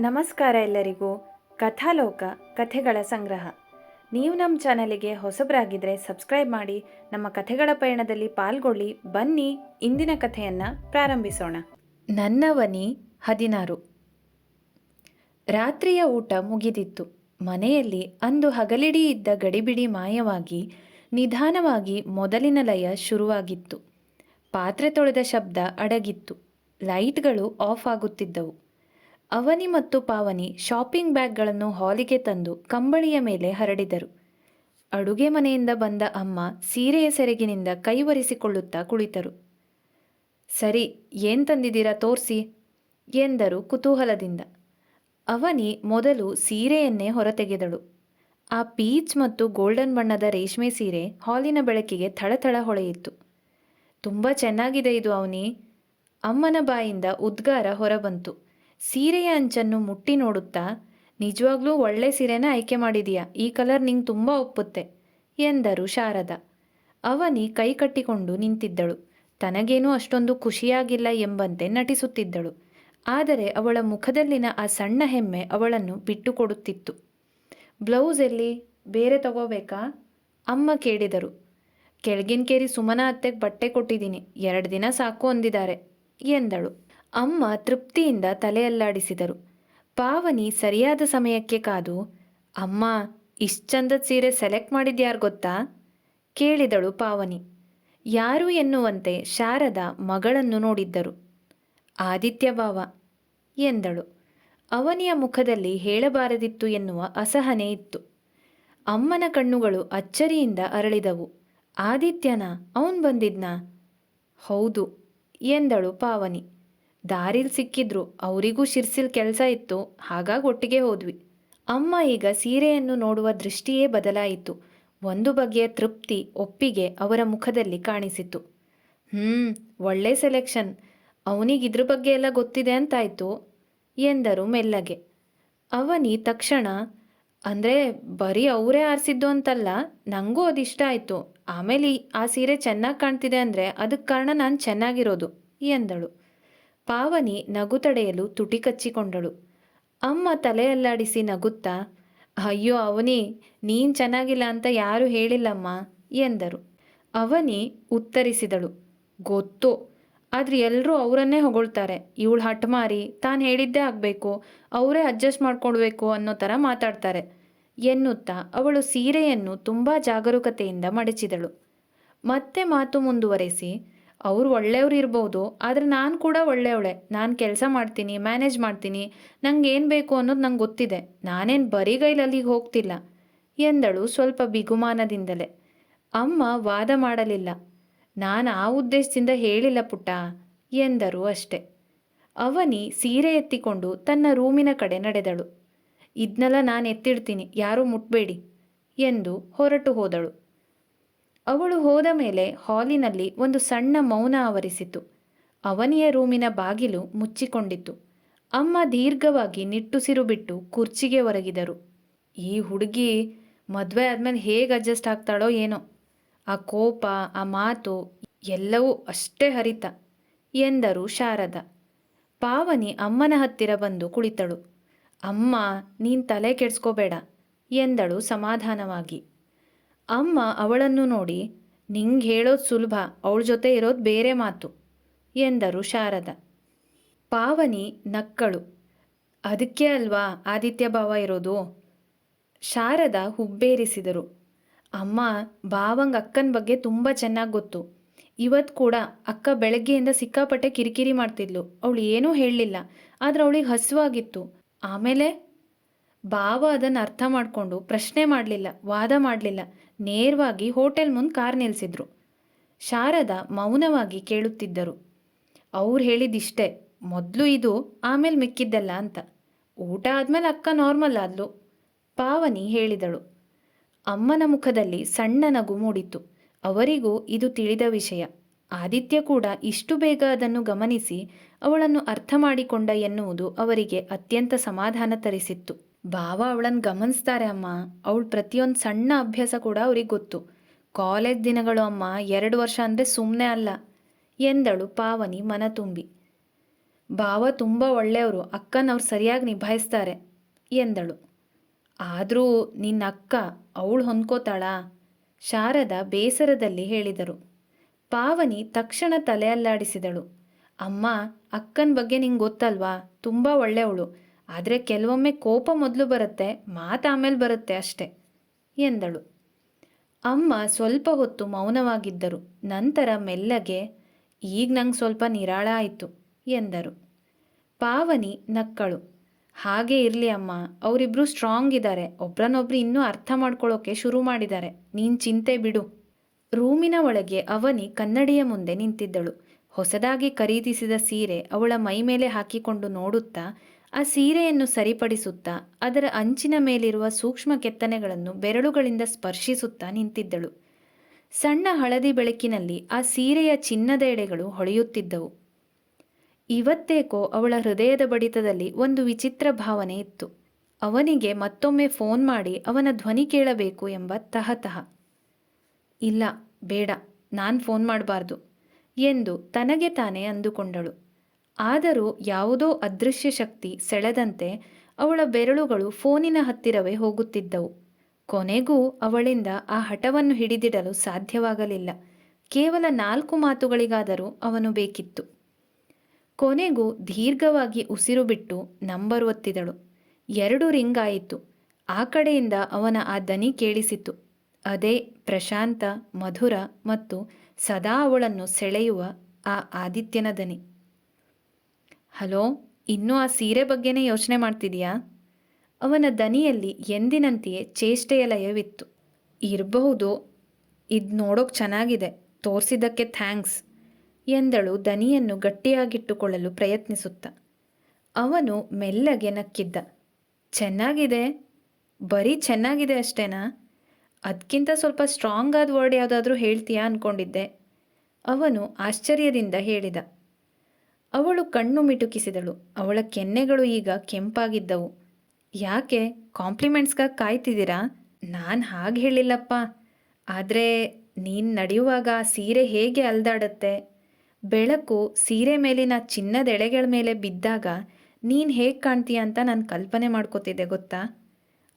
ನಮಸ್ಕಾರ ಎಲ್ಲರಿಗೂ. ಕಥಾಲೋಕ, ಕಥೆಗಳ ಸಂಗ್ರಹ. ನೀವು ನಮ್ಮ ಚಾನಲಿಗೆ ಹೊಸಬರಾಗಿದ್ದರೆ ಸಬ್ಸ್ಕ್ರೈಬ್ ಮಾಡಿ, ನಮ್ಮ ಕಥೆಗಳ ಪಯಣದಲ್ಲಿ ಪಾಲ್ಗೊಳ್ಳಿ, ಬನ್ನಿ, ಇಂದಿನ ಕಥೆಯನ್ನು ಪ್ರಾರಂಭಿಸೋಣ. ನನ್ನವನಿ ಹದಿನಾರು. ರಾತ್ರಿಯ ಊಟ ಮುಗಿದಿತ್ತು. ಮನೆಯಲ್ಲಿ ಅಂದು ಹಗಲಿಡೀ ಇದ್ದ ಗಡಿಬಿಡಿ ಮಾಯವಾಗಿ, ನಿಧಾನವಾಗಿ ಮೊದಲಿನ ಲಯ ಶುರುವಾಗಿತ್ತು. ಪಾತ್ರೆ ತೊಳೆದ ಶಬ್ದ ಅಡಗಿತ್ತು. ಲೈಟ್ಗಳು ಆಫ್ ಆಗುತ್ತಿದ್ದವು. ಅವನಿ ಮತ್ತು ಪಾವನಿ ಶಾಪಿಂಗ್ ಬ್ಯಾಗ್ಗಳನ್ನು ಹಾಲಿಗೆ ತಂದು ಕಂಬಳಿಯ ಮೇಲೆ ಹರಡಿದರು. ಅಡುಗೆ ಮನೆಯಿಂದ ಬಂದ ಅಮ್ಮ ಸೀರೆಯ ಸೆರಗಿನಿಂದ ಕೈವರಿಸಿಕೊಳ್ಳುತ್ತಾ ಕುಳಿತರು. ಸರಿ, ಏನ್ ತಂದಿದ್ದೀರಾ ತೋರಿಸಿ, ಎಂದರು ಕುತೂಹಲದಿಂದ. ಅವನಿ ಮೊದಲು ಸೀರೆಯನ್ನೇ ಹೊರತೆಗೆದಳು. ಆ ಪೀಚ್ ಮತ್ತು ಗೋಲ್ಡನ್ ಬಣ್ಣದ ರೇಷ್ಮೆ ಸೀರೆ ಹಾಲಿನ ಬೆಳಕಿಗೆ ಥಳಥಳ ಹೊಳೆಯಿತು ತುಂಬ ಚೆನ್ನಾಗಿದೆ ಇದು, ಅವನಿ. ಅಮ್ಮನ ಬಾಯಿಂದ ಉದ್ಗಾರ ಹೊರಬಂತು. ಸೀರೆಯ ಅಂಚನ್ನು ಮುಟ್ಟಿ ನೋಡುತ್ತಾ, ನಿಜವಾಗ್ಲೂ ಒಳ್ಳೆ ಸೀರೆನ ಆಯ್ಕೆ ಮಾಡಿದೀಯಾ? ಈ ಕಲರ್ ನಿಂಗೆ ತುಂಬ ಒಪ್ಪುತ್ತೆ, ಎಂದರು ಶಾರದ. ಅವನಿ ಕೈ ಕಟ್ಟಿಕೊಂಡು ನಿಂತಿದ್ದಳು. ತನಗೇನೂ ಅಷ್ಟೊಂದು ಖುಷಿಯಾಗಿಲ್ಲ ಎಂಬಂತೆ ನಟಿಸುತ್ತಿದ್ದಳು. ಆದರೆ ಅವಳ ಮುಖದಲ್ಲಿನ ಆ ಸಣ್ಣ ಹೆಮ್ಮೆ ಅವಳನ್ನು ಬಿಟ್ಟುಕೊಡುತ್ತಿತ್ತು. ಬ್ಲೌಸ್ ಎಲ್ಲಿ? ಬೇರೆ ತಗೋಬೇಕಾ? ಅಮ್ಮ ಕೇಳಿದರು. ಕೆಳಗಿನ ಕೇರಿ ಸುಮನ ಅತ್ತೆಗೆ ಬಟ್ಟೆ ಕೊಟ್ಟಿದ್ದೀನಿ ಎರಡು ದಿನ ಸಾಕು ಅಂದಿದ್ದಾರೆ, ಎಂದಳು. ಅಮ್ಮ ತೃಪ್ತಿಯಿಂದ ತಲೆಯಲ್ಲಾಡಿಸಿದರು. ಪಾವನಿ ಸರಿಯಾದ ಸಮಯಕ್ಕೆ ಕಾದು, ಅಮ್ಮ, ಇಷ್ಟು ಚಂದದ ಸೀರೆ ಸೆಲೆಕ್ಟ್ ಮಾಡಿದ್ಯಾರು ಗೊತ್ತಾ? ಕೇಳಿದಳು ಪಾವನಿ. ಯಾರು ಎನ್ನುವಂತೆ ಶಾರದ ಮಗಳನ್ನು ನೋಡಿದ್ದರು. ಆದಿತ್ಯ ಭಾವ ಎಂದಳು. ಅವನಿಯ ಮುಖದಲ್ಲಿ ಹೇಳಬಾರದಿತ್ತು ಎನ್ನುವ ಅಸಹನೆ ಇತ್ತು. ಅಮ್ಮನ ಕಣ್ಣುಗಳು ಅಚ್ಚರಿಯಿಂದ ಅರಳಿದವು. ಆದಿತ್ಯನ? ಅವನ್ ಬಂದಿದ್ನಾ? ಹೌದು, ಎಂದಳು ಪಾವನಿ. ದಾರಿಲ್ ಸಿಕ್ಕಿದ್ರು, ಅವರಿಗೂ ಶಿರ್ಸಿಲ್ ಕೆಲಸ ಇತ್ತು, ಹಾಗಾಗಿ ಒಟ್ಟಿಗೆ ಹೋದ್ವಿ. ಅಮ್ಮ ಈಗ ಸೀರೆಯನ್ನು ನೋಡುವ ದೃಷ್ಟಿಯೇ ಬದಲಾಯಿತು. ಒಂದು ಬಗೆಯ ತೃಪ್ತಿ ಒಪ್ಪಿಗೆ ಅವರ ಮುಖದಲ್ಲಿ ಕಾಣಿಸಿತು. ಹ್ಮ್, ಒಳ್ಳೆ ಸೆಲೆಕ್ಷನ್. ಅವನಿಗಿದ್ರ ಬಗ್ಗೆ ಎಲ್ಲ ಗೊತ್ತಿದೆ ಅಂತಾಯ್ತು, ಎಂದರು ಮೆಲ್ಲಗೆ. ಅವನಿ ತಕ್ಷಣ, ಅಂದರೆ ಬರೀ ಅವರೇ ಆರಿಸಿದ್ದು ಅಂತಲ್ಲ ನನಗೂ ಅದು ಇಷ್ಟ ಆಯಿತು. ಆಮೇಲೆ ಆ ಸೀರೆ ಚೆನ್ನಾಗಿ ಕಾಣ್ತಿದೆ ಅಂದರೆ ಅದಕ್ಕೆ ಕಾರಣ ನಾನು ಚೆನ್ನಾಗಿರೋದು, ಎಂದಳು. ಪಾವನಿ ನಗು ತಡೆಯಲು ತುಟಿ ಕಚ್ಚಿಕೊಂಡಳು ಅಮ್ಮ ತಲೆಯಲ್ಲಾಡಿಸಿ ನಗುತ್ತಾ, ಅಯ್ಯೋ ಅವನಿ, ನೀನು ಚೆನ್ನಾಗಿಲ್ಲ ಅಂತ ಯಾರೂ ಹೇಳಿಲ್ಲಮ್ಮ, ಎಂದರು. ಅವನಿ ಉತ್ತರಿಸಿದಳು, ಗೊತ್ತು, ಆದರೆ ಎಲ್ಲರೂ ಅವರನ್ನೇ ಹೊಗಳ್ತಾರೆ. ಇವಳು ಹಠಮಾರಿ ತಾನು ಹೇಳಿದ್ದೇ ಆಗಬೇಕು, ಅವರೇ ಅಡ್ಜಸ್ಟ್ ಮಾಡ್ಕೊಳ್ಬೇಕು ಅನ್ನೋ ಥರ ಮಾತಾಡ್ತಾರೆ, ಎನ್ನುತ್ತಾ ಅವಳು ಸೀರೆಯನ್ನು ತುಂಬ ಜಾಗರೂಕತೆಯಿಂದ ಮಡಚಿದಳು. ಮತ್ತೆ ಮಾತು ಮುಂದುವರೆಸಿ ಅವ್ರು ಒಳ್ಳೆಯವ್ರು ಇರ್ಬೋದು, ಆದರೆ ನಾನು ಕೂಡ ಒಳ್ಳೆಯವಳೆ. ನಾನು ಕೆಲಸ ಮಾಡ್ತೀನಿ ಮ್ಯಾನೇಜ್ ಮಾಡ್ತೀನಿ. ನಂಗೆ ಏನು ಬೇಕು ಅನ್ನೋದು ನಂಗೆ ಗೊತ್ತಿದೆ. ನಾನೇನು ಬರಿಗೈಲಲ್ಲಿ ಹೋಗ್ತಿಲ್ಲ. ಎಂದಳು ಸ್ವಲ್ಪ ಬಿಗುಮಾನದಿಂದಲೇ. ಅಮ್ಮ ವಾದ ಮಾಡಲಿಲ್ಲ. ನಾನು ಆ ಉದ್ದೇಶದಿಂದ ಹೇಳಿಲ್ಲ ಪುಟ್ಟ, ಎಂದರು ಅಷ್ಟೆ. ಅವನಿ ಸೀರೆ ಎತ್ತಿಕೊಂಡು ತನ್ನ ರೂಮಿನ ಕಡೆ ನಡೆದಳು. ಇದನ್ನೆಲ್ಲ ನಾನು ಎತ್ತಿಡ್ತೀನಿ, ಯಾರೂ ಮುಟ್ಬೇಡಿ, ಎಂದು ಹೊರಟು ಹೋದಳು. ಅವಳು ಹೋದ ಮೇಲೆ ಹಾಲಿನಲ್ಲಿ ಒಂದು ಸಣ್ಣ ಮೌನ ಆವರಿಸಿತು. ಅವನಿಯ ರೂಮಿನ ಬಾಗಿಲು ಮುಚ್ಚಿಕೊಂಡಿತ್ತು. ಅಮ್ಮ ದೀರ್ಘವಾಗಿ ನಿಟ್ಟುಸಿರು ಬಿಟ್ಟು ಕುರ್ಚಿಗೆ ಒರಗಿದರು. ಈ ಹುಡುಗಿ ಮದುವೆ ಆದಮೇಲೆ ಹೇಗೆ ಅಡ್ಜಸ್ಟ್ ಆಗ್ತಾಳೋ ಏನೋ. ಆ ಕೋಪ, ಆ ಮಾತು ಎಲ್ಲವೂ ಅಷ್ಟೇ ಹರಿತ ಎಂದರು ಶಾರದ. ಪಾವನಿ ಅಮ್ಮನ ಹತ್ತಿರ ಬಂದು ಕುಳಿತಳು. ಅಮ್ಮ, ನೀನು ತಲೆ ಕೆಡಿಸ್ಕೋಬೇಡ ಎಂದಳು ಸಮಾಧಾನವಾಗಿ. ಅಮ್ಮ ಅವಳನ್ನು ನೋಡಿ, ನಿಂಗೆ ಹೇಳೋದು ಸುಲಭ, ಅವಳ ಜೊತೆ ಇರೋದು ಬೇರೆ ಮಾತು, ಎಂದರು ಶಾರದ. ಪಾವನಿ ನಕ್ಕಳು, ಅದಕ್ಕೆ ಅಲ್ವಾ ಆದಿತ್ಯ ಭಾವ ಇರೋದು? ಶಾರದ ಹುಬ್ಬೇರಿಸಿದರು. ಅಮ್ಮ, ಭಾವಂಗ್ ಅಕ್ಕನ ಬಗ್ಗೆ ತುಂಬ ಚೆನ್ನಾಗಿ ಗೊತ್ತು. ಇವತ್ತು ಕೂಡ ಅಕ್ಕ ಬೆಳಗ್ಗೆಯಿಂದ ಸಿಕ್ಕಾಪಟ್ಟೆ ಕಿರಿಕಿರಿ ಮಾಡ್ತಿದ್ಲು. ಅವಳು ಏನೂ ಹೇಳಲಿಲ್ಲ, ಆದರೆ ಅವಳಿಗೆ ಹಸುವಾಗಿತ್ತು. ಆಮೇಲೆ ಭಾವ ಅದನ್ನು ಅರ್ಥ ಮಾಡಿಕೊಂಡು ಪ್ರಶ್ನೆ ಮಾಡಲಿಲ್ಲ, ವಾದ ಮಾಡಲಿಲ್ಲ. ನೇರವಾಗಿ ಹೋಟೆಲ್ ಮುಂದೆ ಕಾರ್ ನಿಲ್ಲಿಸಿದ್ರು ಶಾರದ ಮೌನವಾಗಿ ಕೇಳುತ್ತಿದ್ದರು. ಅವ್ರು ಹೇಳಿದಿಷ್ಟೇ, ಮೊದಲು ಇದು ಆಮೇಲೆ ಮಿಕ್ಕಿದ್ದಲ್ಲ ಅಂತ. ಊಟ ಆದಮೇಲೆ ಅಕ್ಕ ನಾರ್ಮಲ್ ಆದ್ಲು, ಪಾವನಿ ಹೇಳಿದಳು. ಅಮ್ಮನ ಮುಖದಲ್ಲಿ ಸಣ್ಣ ನಗು ಮೂಡಿತು ಅವರಿಗೂ ಇದು ತಿಳಿದ ವಿಷಯ. ಆದಿತ್ಯ ಕೂಡ ಇಷ್ಟು ಬೇಗ ಅದನ್ನು ಗಮನಿಸಿ ಅವಳನ್ನು ಅರ್ಥ ಮಾಡಿಕೊಂಡ ಎನ್ನುವುದು ಅವರಿಗೆ ಅತ್ಯಂತ ಸಮಾಧಾನ ತರಿಸಿತ್ತು. ಭಾವ ಅವಳನ್ನು ಗಮನಿಸ್ತಾರೆ ಅಮ್ಮ. ಅವಳು ಪ್ರತಿಯೊಂದು ಸಣ್ಣ ಅಭ್ಯಾಸ ಕೂಡ ಅವ್ರಿಗೆ ಗೊತ್ತು. ಕಾಲೇಜ್ ದಿನಗಳು ಅಮ್ಮ ಎರಡು ವರ್ಷ ಅಂದರೆ ಸುಮ್ಮನೆ ಅಲ್ಲ. ಎಂದಳು ಪಾವನಿ ಮನ ತುಂಬಿ. ಭಾವ ತುಂಬ ಒಳ್ಳೆಯವರು ಅಕ್ಕನವ್ರು ಸರಿಯಾಗಿ ನಿಭಾಯಿಸ್ತಾರೆ ಎಂದಳು. ಆದರೂ ನಿನ್ನ ಅಕ್ಕ ಅವಳು ಹೊಂದ್ಕೋತಾಳಾ? ಶಾರದ ಬೇಸರದಲ್ಲಿ ಹೇಳಿದರು. ಪಾವನಿ ತಕ್ಷಣ ತಲೆ ಅಲ್ಲಾಡಿಸಿದಳು ಅಮ್ಮ, ಅಕ್ಕನ ಬಗ್ಗೆ ನಿಂಗೆ ಗೊತ್ತಲ್ವಾ? ತುಂಬ ಒಳ್ಳೆಯವಳು. ಆದರೆ ಕೆಲವೊಮ್ಮೆ ಕೋಪ ಮೊದಲು ಬರುತ್ತೆ, ಮಾತು ಆಮೇಲೆ ಬರುತ್ತೆ ಅಷ್ಟೆ, ಎಂದಳು. ಅಮ್ಮ ಸ್ವಲ್ಪ ಹೊತ್ತು ಮೌನವಾಗಿದ್ದರು, ನಂತರ ಮೆಲ್ಲಗೆ, ಈಗ ನಂಗೆ ಸ್ವಲ್ಪ ನಿರಾಳ ಆಯಿತು, ಎಂದರು. ಪಾವನಿ ನಕ್ಕಳು, ಹಾಗೆ ಇರಲಿ ಅಮ್ಮ ಅವರಿಬ್ಬರು ಸ್ಟ್ರಾಂಗ್ ಇದ್ದಾರೆ ಒಬ್ರನ್ನೊಬ್ರು ಇನ್ನೂ ಅರ್ಥ ಮಾಡ್ಕೊಳ್ಳೋಕೆ ಶುರು ಮಾಡಿದ್ದಾರೆ ನೀನು ಚಿಂತೆ ಬಿಡು. ರೂಮಿನ ಒಳಗೆ ಅವನಿ ಕನ್ನಡಿಯ ಮುಂದೆ ನಿಂತಿದ್ದಳು, ಹೊಸದಾಗಿ ಖರೀದಿಸಿದ ಸೀರೆ ಅವಳ ಮೈ ಮೇಲೆ ಹಾಕಿಕೊಂಡು ನೋಡುತ್ತಾ ಆ ಸೀರೆಯನ್ನು ಸರಿಪಡಿಸುತ್ತಾ ಅದರ ಅಂಚಿನ ಮೇಲಿರುವ ಸೂಕ್ಷ್ಮ ಕೆತ್ತನೆಗಳನ್ನು ಬೆರಳುಗಳಿಂದ ಸ್ಪರ್ಶಿಸುತ್ತಾ ನಿಂತಿದ್ದಳು. ಸಣ್ಣ ಹಳದಿ ಬೆಳಕಿನಲ್ಲಿ ಆ ಸೀರೆಯ ಚಿನ್ನದ ಎಡೆಗಳು ಹೊಳೆಯುತ್ತಿದ್ದವು. ಇವತ್ತೇಕೋ ಅವಳ ಹೃದಯದ ಬಡಿತದಲ್ಲಿ ಒಂದು ವಿಚಿತ್ರ ಭಾವನೆ ಇತ್ತು. ಅವನಿಗೆ ಮತ್ತೊಮ್ಮೆ ಫೋನ್ ಮಾಡಿ ಅವನ ಧ್ವನಿ ಕೇಳಬೇಕು ಎಂಬ ತಹತಹ. ಇಲ್ಲ, ಬೇಡ, ನಾನು ಫೋನ್ ಮಾಡಬಾರ್ದು ಎಂದು ತನಗೆ ತಾನೇ ಅಂದುಕೊಂಡಳು. ಆದರೂ ಯಾವುದೋ ಅದೃಶ್ಯ ಶಕ್ತಿ ಸೆಳೆದಂತೆ ಅವಳ ಬೆರಳುಗಳು ಫೋನಿನ ಹತ್ತಿರವೇ ಹೋಗುತ್ತಿದ್ದವು. ಕೊನೆಗೂ ಅವಳಿಂದ ಆ ಹಠವನ್ನು ಹಿಡಿದಿಡಲು ಸಾಧ್ಯವಾಗಲಿಲ್ಲ. ಕೇವಲ ನಾಲ್ಕು ಮಾತುಗಳಿಗಾದರೂ ಅವನು ಬೇಕಿತ್ತು. ಕೊನೆಗೂ ದೀರ್ಘವಾಗಿ ಉಸಿರು ಬಿಟ್ಟು ನಂಬರ್ ಒತ್ತಿದಳು. ಎರಡು ರಿಂಗ್ ಆಯಿತು. ಆ ಕಡೆಯಿಂದ ಅವನ ಆ ದನಿ ಕೇಳಿಸಿತು. ಅದೇ ಪ್ರಶಾಂತ, ಮಧುರ ಮತ್ತು ಸದಾ ಅವಳನ್ನು ಸೆಳೆಯುವ ಆ ಆದಿತ್ಯನ ದನಿ. ಹಲೋ, ಇನ್ನೂ ಆ ಸೀರೆ ಬಗ್ಗೆನೇ ಯೋಚನೆ ಮಾಡ್ತಿದೀಯಾ? ಅವನ ದನಿಯಲ್ಲಿ ಎಂದಿನಂತೆಯೇ ಚೇಷ್ಟೆಯ ಲಯವಿತ್ತು. ಇರಬಹುದು, ಇದು ನೋಡೋಕೆ ಚೆನ್ನಾಗಿದೆ, ತೋರಿಸಿದ್ದಕ್ಕೆ ಥ್ಯಾಂಕ್ಸ್ ಎಂದಳು ದನಿಯನ್ನು ಗಟ್ಟಿಯಾಗಿಟ್ಟುಕೊಳ್ಳಲು ಪ್ರಯತ್ನಿಸುತ್ತ. ಅವನು ಮೆಲ್ಲಗೆ ನಕ್ಕಿದ್ದ. ಚೆನ್ನಾಗಿದೆ, ಬರೀ ಚೆನ್ನಾಗಿದೆ ಅಷ್ಟೇನಾ? ಅದಕ್ಕಿಂತ ಸ್ವಲ್ಪ ಸ್ಟ್ರಾಂಗ್ ಆದ ವರ್ಡ್ ಯಾವುದಾದ್ರೂ ಹೇಳ್ತೀಯಾ ಅಂದ್ಕೊಂಡಿದ್ದೆ ಅವನು ಆಶ್ಚರ್ಯದಿಂದ ಹೇಳಿದ. ಅವಳು ಕಣ್ಣು ಮಿಟುಕಿಸಿದಳು. ಅವಳ ಕೆನ್ನೆಗಳು ಈಗ ಕೆಂಪಾಗಿದ್ದವು. ಯಾಕೆ? ಕಾಂಪ್ಲಿಮೆಂಟ್ಸ್ಗಾಗಿ ಕಾಯ್ತಿದ್ದೀರಾ? ನಾನು ಹಾಗೆ ಹೇಳಿಲ್ಲಪ್ಪ. ಆದರೆ ನೀನು ನಡೆಯುವಾಗ ಸೀರೆ ಹೇಗೆ ಅಲ್ದಾಡತ್ತೆ? ಬೆಳಕು ಸೀರೆ ಮೇಲಿನ ಚಿನ್ನದ ಎಳೆಗಳ ಮೇಲೆ ಬಿದ್ದಾಗ ನೀನು ಹೇಗೆ ಕಾಣ್ತೀಯ ಅಂತ ನಾನು ಕಲ್ಪನೆ ಮಾಡ್ಕೋತಿದ್ದೆ, ಗೊತ್ತಾ?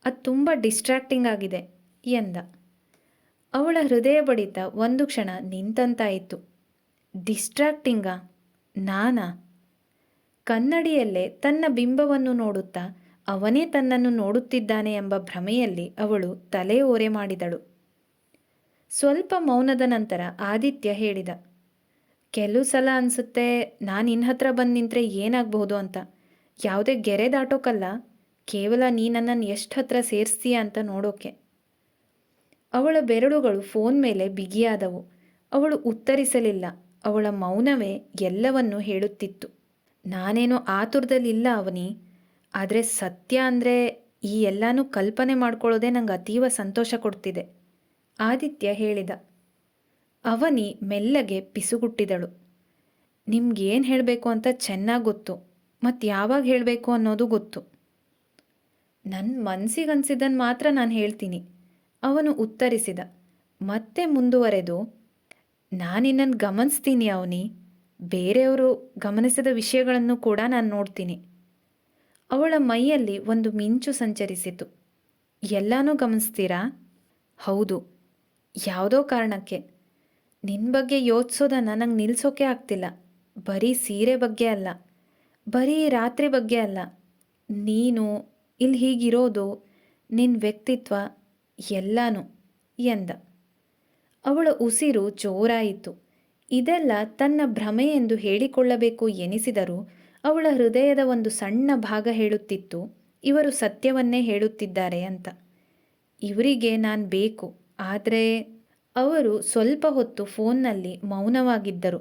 ಅದು ತುಂಬ ಡಿಸ್ಟ್ರಾಕ್ಟಿಂಗ್ ಆಗಿದೆ, ಎಂದ. ಅವಳ ಹೃದಯ ಬಡಿತ ಒಂದು ಕ್ಷಣ ನಿಂತಂತಾಯಿತು. ಡಿಸ್ಟ್ರಾಕ್ಟಿಂಗಾ? ನಾನಾ? ಕನ್ನಡಿಯಲ್ಲೇ ತನ್ನ ಬಿಂಬವನ್ನು ನೋಡುತ್ತಾ ಅವನೇ ತನ್ನನ್ನು ನೋಡುತ್ತಿದ್ದಾನೆ ಎಂಬ ಭ್ರಮೆಯಲ್ಲಿ ಅವಳು ತಲೆ ಓರೆ ಮಾಡಿದಳು. ಸ್ವಲ್ಪ ಮೌನದ ನಂತರ ಆದಿತ್ಯ ಹೇಳಿದ, ಕೆಲವು ಸಲ ಅನಿಸುತ್ತೆ ನಾನು ನಿನ್ನ ಹತ್ರ ಬಂದು ನಿಂತರೆ ಏನಾಗಬಹುದು ಅಂತ. ಯಾವುದೇ ಗೆರೆ ದಾಟೋಕಲ್ಲ, ಕೇವಲ ನೀ ನನ್ನನ್ನು ಎಷ್ಟು ಹತ್ರ ಸೇರಿಸ್ತೀಯ ಅಂತ ನೋಡೋಕೆ. ಅವಳ ಬೆರಳುಗಳು ಫೋನ್ ಮೇಲೆ ಬಿಗಿಯಾದವು. ಅವಳು ಉತ್ತರಿಸಲಿಲ್ಲ. ಅವಳ ಮೌನವೇ ಎಲ್ಲವನ್ನೂ ಹೇಳುತ್ತಿತ್ತು. ನಾನೇನೋ ಆತುರದಲ್ಲಿಲ್ಲ ಅವನಿ, ಆದರೆ ಸತ್ಯ ಅಂದರೆ ಈ ಎಲ್ಲನೂ ಕಲ್ಪನೆ ಮಾಡ್ಕೊಳ್ಳೋದೇ ನಂಗೆ ಅತೀವ ಸಂತೋಷ ಕೊಡ್ತಿದೆ, ಆದಿತ್ಯ ಹೇಳಿದ. ಅವನಿ ಮೆಲ್ಲಗೆ ಪಿಸುಗುಟ್ಟಿದಳು. ನಿಮ್ಗೇನು ಹೇಳಬೇಕು ಅಂತ ಚೆನ್ನಾಗಿ ಗೊತ್ತು ಮತ್ತು ಯಾವಾಗ ಹೇಳಬೇಕು ಅನ್ನೋದು ಗೊತ್ತು. ನನ್ನ ಮನಸ್ಸಿಗನ್ಸಿದ್ದನ್ನು ಮಾತ್ರ ನಾನು ಹೇಳ್ತೀನಿ, ಅವನು ಉತ್ತರಿಸಿದ. ಮತ್ತೆ ಮುಂದುವರೆದು ನಾನಿನ್ನನ್ನು ಗಮನಿಸ್ತೀನಿ ಅವನಿ. ಬೇರೆಯವರು ಗಮನಿಸಿದ ವಿಷಯಗಳನ್ನು ಕೂಡ ನಾನು ನೋಡ್ತೀನಿ. ಅವಳ ಮೈಯಲ್ಲಿ ಒಂದು ಮಿಂಚು ಸಂಚರಿಸಿತು. ಎಲ್ಲನೂ ಗಮನಿಸ್ತೀರಾ? ಹೌದು. ಯಾವುದೋ ಕಾರಣಕ್ಕೆ. ನಿನ್ನ ಬಗ್ಗೆ ಯೋಚಿಸೋದನ್ನು ನಂಗೆ ನಿಲ್ಲಿಸೋಕೆ ಆಗ್ತಿಲ್ಲ. ಬರೀ ಸೀರೆ ಬಗ್ಗೆ ಅಲ್ಲ. ಬರೀ ರಾತ್ರಿ ಬಗ್ಗೆ ಅಲ್ಲ. ನೀನು ಇಲ್ಲಿ ಹೀಗಿರೋದು ನಿನ್ನ ವ್ಯಕ್ತಿತ್ವ, ಎಲ್ಲನೂ, ಎಂದ. ಅವಳ ಉಸಿರು ಜೋರಾಯಿತು. ಇದೆಲ್ಲ ತನ್ನ ಭ್ರಮೆ ಎಂದು ಹೇಳಿಕೊಳ್ಳಬೇಕು ಎನಿಸಿದರೂ ಅವಳ ಹೃದಯದ ಒಂದು ಸಣ್ಣ ಭಾಗ ಹೇಳುತ್ತಿತ್ತು, ಇವರು ಸತ್ಯವನ್ನೇ ಹೇಳುತ್ತಿದ್ದಾರೆ ಅಂತ. ಇವರಿಗೆ ನಾನು ಬೇಕು, ಆದರೆ ಅವರು ಸ್ವಲ್ಪ ಹೊತ್ತು ಫೋನ್ನಲ್ಲಿ ಮೌನವಾಗಿದ್ದರು.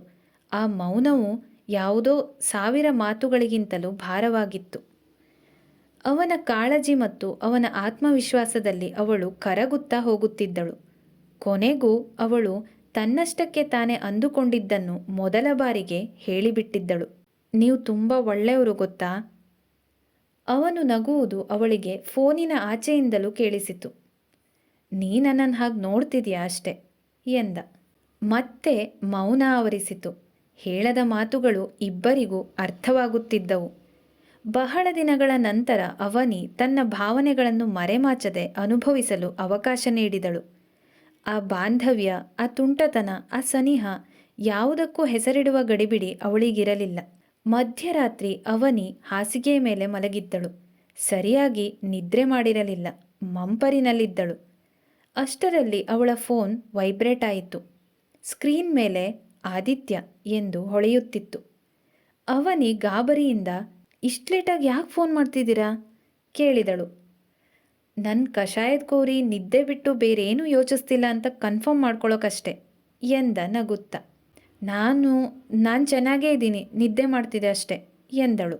ಆ ಮೌನವು ಯಾವುದೋ ಸಾವಿರ ಮಾತುಗಳಿಗಿಂತಲೂ ಭಾರವಾಗಿತ್ತು. ಅವನ ಕಾಳಜಿ ಮತ್ತು ಅವನ ಆತ್ಮವಿಶ್ವಾಸದಲ್ಲಿ ಅವಳು ಕರಗುತ್ತಾ ಹೋಗುತ್ತಿದ್ದಳು. ಕೊನೆಗೂ ಅವಳು ತನ್ನಷ್ಟಕ್ಕೆ ತಾನೇ ಅಂದುಕೊಂಡಿದ್ದನ್ನು ಮೊದಲ ಬಾರಿಗೆ ಹೇಳಿಬಿಟ್ಟಿದ್ದಳು. ನೀವು ತುಂಬ ಒಳ್ಳೆಯವರು ಗೊತ್ತಾ? ಅವನು ನಗುವುದು ಅವಳಿಗೆ ಫೋನಿನ ಆಚೆಯಿಂದಲೂ ಕೇಳಿಸಿತು. ನೀ ನನ್ನನ್ನು ಹಾಗೆ ನೋಡ್ತಿದ್ಯಾ ಅಷ್ಟೆ? ಎಂದ. ಮತ್ತೆ ಮೌನ ಆವರಿಸಿತು. ಹೇಳದ ಮಾತುಗಳು ಇಬ್ಬರಿಗೂ ಅರ್ಥವಾಗುತ್ತಿದ್ದವು. ಬಹಳ ದಿನಗಳ ನಂತರ ಅವನಿ ತನ್ನ ಭಾವನೆಗಳನ್ನು ಮರೆಮಾಚದೆ ಅನುಭವಿಸಲು ಅವಕಾಶ ನೀಡಿದಳು. ಆ ಬಾಂಧವ್ಯ, ಆ ತುಂಟತನ, ಆ ಸನಿಹ ಯಾವುದಕ್ಕೂ ಹೆಸರಿಡುವ ಗಡಿಬಿಡಿ ಅವಳಿಗಿರಲಿಲ್ಲ. ಮಧ್ಯರಾತ್ರಿ ಅವನಿ ಹಾಸಿಗೆಯ ಮೇಲೆ ಮಲಗಿದ್ದಳು. ಸರಿಯಾಗಿ ನಿದ್ರೆ ಮಾಡಿರಲಿಲ್ಲ, ಮಂಪರಿನಲ್ಲಿದ್ದಳು. ಅಷ್ಟರಲ್ಲಿ ಅವಳ ಫೋನ್ ವೈಬ್ರೇಟ್ ಆಯಿತು. ಸ್ಕ್ರೀನ್ ಮೇಲೆ ಆದಿತ್ಯ ಎಂದು ಹೊಳೆಯುತ್ತಿತ್ತು. ಅವನಿ ಗಾಬರಿಯಿಂದ, ಇಷ್ಟು ಲೇಟಾಗಿ ಯಾಕೆ ಫೋನ್ ಮಾಡ್ತಿದ್ದೀರಾ? ಕೇಳಿದಳು. ನನ್ನ ಕಷಾಯದ ಕೋರಿ ನಿದ್ದೆ ಬಿಟ್ಟು ಬೇರೇನೂ ಯೋಚಿಸ್ತಿಲ್ಲ ಅಂತ ಕನ್ಫರ್ಮ್ ಮಾಡ್ಕೊಳ್ಳೋಕಷ್ಟೆ ಎಂದ ನಗುತ್ತ. ನಾನು ನಾನು ಚೆನ್ನಾಗೇ ಇದ್ದೀನಿ, ನಿದ್ದೆ ಮಾಡ್ತಿದ್ದೆ ಅಷ್ಟೆ, ಎಂದಳು.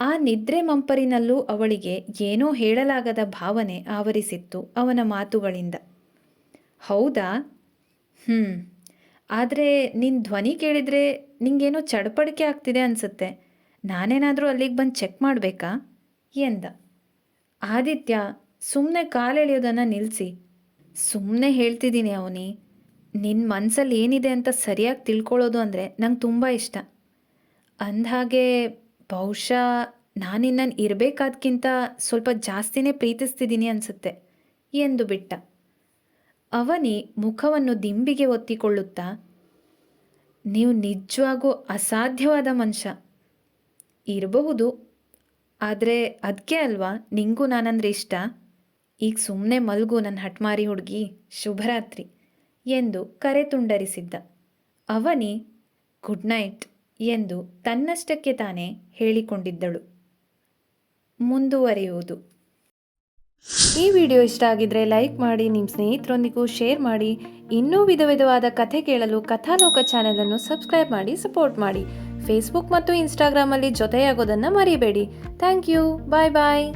ಆ ನಿದ್ರೆ ಮಂಪರಿನಲ್ಲೂ ಅವಳಿಗೆ ಏನೋ ಹೇಳಲಾಗದ ಭಾವನೆ ಆವರಿಸಿತ್ತು ಅವನ ಮಾತುಗಳಿಂದ. ಹೌದಾ? ಹ್ಞೂ ಆದರೆ ನಿನ್ನ ಧ್ವನಿ ಕೇಳಿದರೆ ನಿಂಗೇನೋ ಚಡಪಡಿಕೆ ಆಗ್ತಿದೆ ಅನಿಸುತ್ತೆ. ನಾನೇನಾದರೂ ಅಲ್ಲಿಗೆ ಬಂದು ಚೆಕ್ ಮಾಡಬೇಕಾ? ಎಂದ. ಆದಿತ್ಯ ಸುಮ್ಮನೆ ಕಾಲೆಳೆಯೋದನ್ನು ನಿಲ್ಲಿಸಿ ಸುಮ್ಮನೆ ಹೇಳ್ತಿದ್ದೀನಿ ಅವನಿ ನಿನ್ನ ಮನಸ್ಸಲ್ಲಿ ಏನಿದೆ ಅಂತ ಸರಿಯಾಗಿ ತಿಳ್ಕೊಳ್ಳೋದು ಅಂದರೆ ನಂಗೆ ತುಂಬ ಇಷ್ಟ. ಅಂದಹಾಗೆ, ಬಹುಶಃ ನಾನಿನ್ನನ್ನು ನಿನ್ನನ್ನು ಇರಬೇಕಾದ್ಕಿಂತ ಸ್ವಲ್ಪ ಜಾಸ್ತಿನೇ ಪ್ರೀತಿಸ್ತಿದ್ದೀನಿ ಅನಿಸುತ್ತೆ, ಎಂದು ಬಿಟ್ಟ. ಅವನಿ ಮುಖವನ್ನು ದಿಂಬಿಗೆ ಒತ್ತಿಕೊಳ್ಳುತ್ತಾ, ನೀವು ನಿಜವಾಗೂ ಅಸಾಧ್ಯವಾದ ಮನುಷ್ಯ. ಇರಬಹುದು ಆದರೆ ಅದಕ್ಕೆ ಅಲ್ವಾ ನಿಂಗೂ ನಾನಂದ್ರೆ ಇಷ್ಟ? ಈಗ ಸುಮ್ಮನೆ ಮಲ್ಗು ನನ್ನ ಹಟ್ಮಾರಿ ಹುಡುಗಿ, ಶುಭರಾತ್ರಿ ಎಂದು ಕರೆ ತುಂಡರಿಸಿದ್ದ. ಅವನಿ, ಗುಡ್ ನೈಟ್ ಎಂದು ತನ್ನಷ್ಟಕ್ಕೆ ತಾನೇ ಹೇಳಿಕೊಂಡಿದ್ದಳು. ಮುಂದುವರಿಯುವುದು. ಈ ವಿಡಿಯೋ ಇಷ್ಟ ಆಗಿದ್ರೆ ಲೈಕ್ ಮಾಡಿ ನಿಮ್ಮ ಸ್ನೇಹಿತರೊಂದಿಗೂ ಶೇರ್ ಮಾಡಿ. ಇನ್ನೂ ವಿಧ ವಿಧವಾದ ಕಥೆ ಕೇಳಲು ಕಥಾಲೋಕ ಚಾನೆಲನ್ನು ಸಬ್ಸ್ಕ್ರೈಬ್ ಮಾಡಿ, ಸಪೋರ್ಟ್ ಮಾಡಿ. ಫೇಸ್ಬುಕ್ ಮತ್ತು ಇನ್ಸ್ಟಾಗ್ರಾಮಲ್ಲಿ ಜೊತೆಯಾಗೋದನ್ನು ಮರಿಬೇಡಿ. Thank you bye bye